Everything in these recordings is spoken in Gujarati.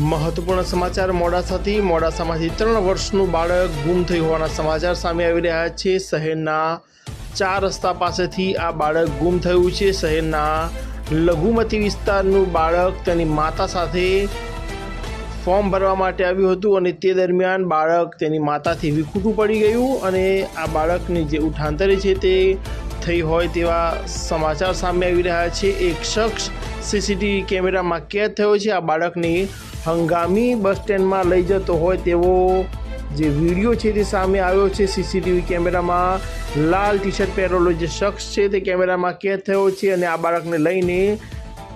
મહત્વપૂર્ણ સમાચાર મોડાસાથી. મોડાસામાંથી ત્રણ વર્ષનું બાળક ગુમ થયું હોવાના સમાચાર સામે આવી રહ્યા છે. શહેરના ચાર રસ્તા પાસેથી આ બાળક ગુમ થયું છે. શહેરના લઘુમતી વિસ્તારનું બાળક તેની માતા સાથે ફોર્મ ભરવા માટે આવ્યું હતું અને તે દરમિયાન બાળક તેની માતાથી વિખૂટું પડી ગયું અને આ બાળકની જે ઉઠાંતરી છે તે થઈ હોય તેવા સમાચાર સામે આવી રહ્યા છે. એક શખ્સ સીસીટીવી કેમેરામાં કેદ થયો છે. આ બાળકની હંગામી બસ સ્ટેન્ડમાં લઈ જતો હોય તેવો જે વીડિયો છે તે સામે આવ્યો છે. સીસીટીવી કેમેરામાં લાલ ટી શર્ટ પહેરેલો જે શખ્સ છે તે કેમેરામાં કેદ થયો છે અને આ બાળકને લઈને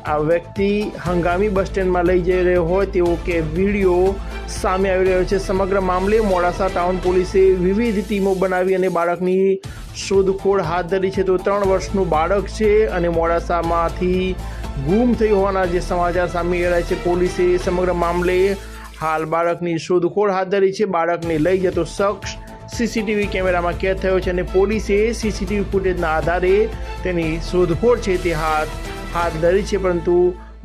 આ વ્યક્તિ હંગામી બસ સ્ટેન્ડમાં લઈ જઈ રહ્યો હોય તેવો કે વીડિયો સામે આવી રહ્યો છે. સમગ્ર મામલે મોડાસા ટાઉન પોલીસે વિવિધ ટીમો બનાવી અને બાળકની શોધખોળ હાથ ધરી છે તો ત્રણ વર્ષનું બાળક છે અને મોડાસામાંથી ગુમ થઈ હોવાના જે સમાચાર સામે આવ્યા છે, પોલીસે સમગ્ર મામલે હાલ બાળકની શોધખોળ હાથ ધરી છે. બાળકને લઈ જતો શખ્સ સીસીટીવી કેમેરામાં કેદ થયો છે અને પોલીસે સીસીટીવી ફૂટેજના આધારે તેની શોધખોળ છે તે હાથ હાથ ધરી છે. પરંતુ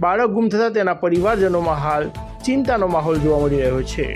બાળક ગુમ થતાં તેના પરિવારજનોમાં હાલ ચિંતાનો માહોલ જોવા મળી રહ્યો છે.